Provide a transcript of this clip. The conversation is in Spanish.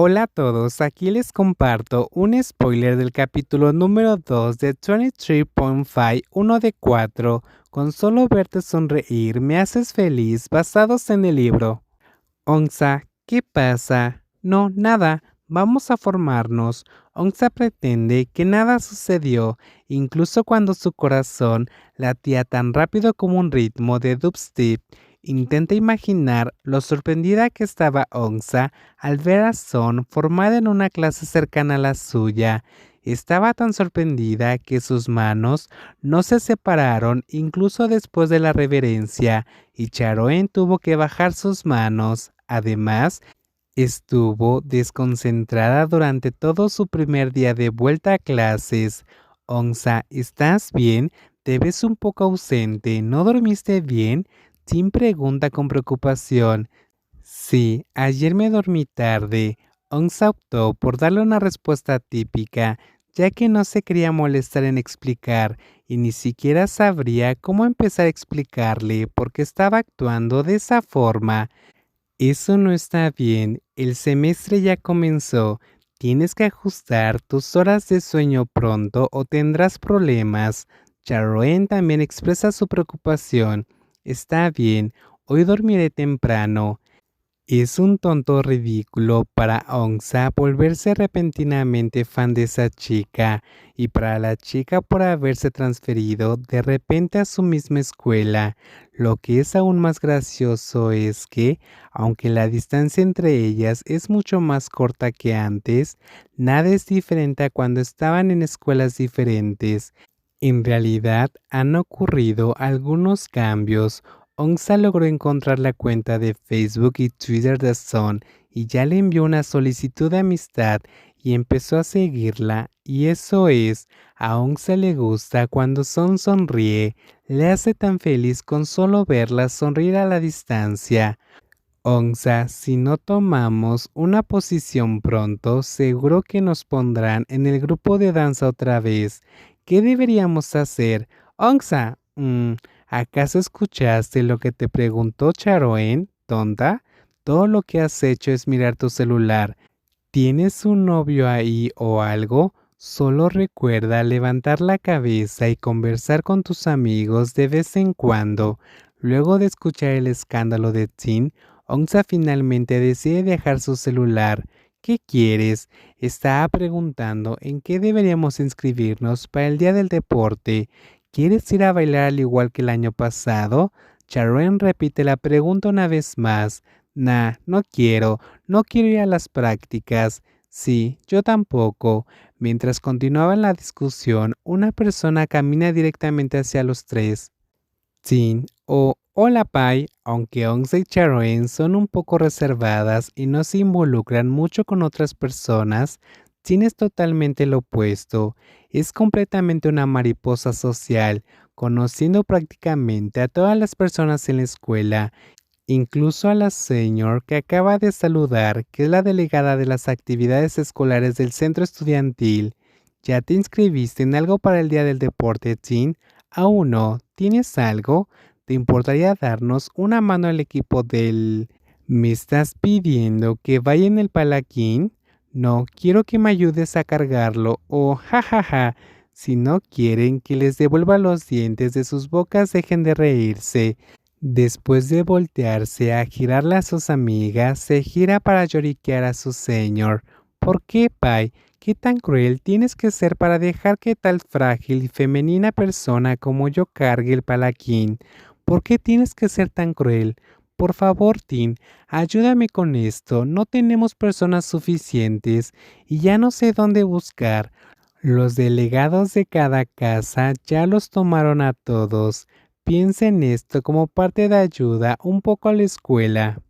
Hola a todos, aquí les comparto un spoiler del capítulo número 2 de 23.5, 1 de 4, con solo verte sonreír me haces feliz basados en el libro. Onza, ¿qué pasa? No, nada, vamos a formarnos. Onza pretende que nada sucedió, incluso cuando su corazón latía tan rápido como un ritmo de dubstep Intenta imaginar lo sorprendida que estaba Onza al ver a Son formada en una clase cercana a la suya. Estaba tan sorprendida que sus manos no se separaron incluso después de la reverencia, y Charoen tuvo que bajar sus manos. Además, estuvo desconcentrada durante todo su primer día de vuelta a clases. Onza, ¿estás bien? Te ves un poco ausente. ¿No dormiste bien? Tim pregunta con preocupación. Sí, ayer me dormí tarde. Onza optó por darle una respuesta típica, ya que no se quería molestar en explicar y ni siquiera sabría cómo empezar a explicarle por qué estaba actuando de esa forma. Eso no está bien, el semestre ya comenzó, tienes que ajustar tus horas de sueño pronto o tendrás problemas. Charoen también expresa su preocupación. Está bien, hoy dormiré temprano. Es un tonto ridículo para Onza volverse repentinamente fan de esa chica y para la chica por haberse transferido de repente a su misma escuela. Lo que es aún más gracioso es que, aunque la distancia entre ellas es mucho más corta que antes, nada es diferente a cuando estaban en escuelas diferentes. En realidad han ocurrido algunos cambios. Onza logró encontrar la cuenta de Facebook y Twitter de Son y ya le envió una solicitud de amistad y empezó a seguirla y eso es, a Onza le gusta cuando Son sonríe, le hace tan feliz con solo verla sonreír a la distancia. Onza, si no tomamos una posición pronto, seguro que nos pondrán en el grupo de danza otra vez ¿Qué deberíamos hacer? Onxa, mm, ¿acaso escuchaste lo que te preguntó Charoen, tonta? Todo lo que has hecho es mirar tu celular. ¿Tienes un novio ahí o algo? Solo recuerda levantar la cabeza y conversar con tus amigos de vez en cuando. Luego de escuchar el escándalo de Tin, Onxa finalmente decide dejar su celular ¿Qué quieres? Estaba preguntando en qué deberíamos inscribirnos para el día del deporte. ¿Quieres ir a bailar al igual que el año pasado? Charen repite la pregunta una vez más. Nah, no quiero, no quiero ir a las prácticas. Sí, yo tampoco. Mientras continuaban la discusión, una persona camina directamente hacia los tres. Sin o Hola Pai, aunque Once y Charoen son un poco reservadas y no se involucran mucho con otras personas, tienes totalmente lo opuesto. Es completamente una mariposa social, conociendo prácticamente a todas las personas en la escuela, incluso a la señor que acaba de saludar, que es la delegada de las actividades escolares del centro estudiantil. ¿Ya te inscribiste en algo para el día del deporte, Tin? Aún no. ¿Tienes algo? ¿Te importaría darnos una mano al equipo del... ¿Me estás pidiendo que vaya en el palaquín? No, quiero que me ayudes a cargarlo. O, oh, jajaja, si no quieren que les devuelva los dientes de sus bocas, dejen de reírse. Después de voltearse a girarle a sus amigas, se gira para lloriquear a su señor. ¿Por qué, Pai? ¿Qué tan cruel tienes que ser para dejar que tal frágil y femenina persona como yo cargue el palaquín? ¿Por qué tienes que ser tan cruel? Por favor, Tim, ayúdame con esto. No tenemos personas suficientes y ya no sé dónde buscar. Los delegados de cada casa ya los tomaron a todos. Piensa en esto como parte de ayuda un poco a la escuela.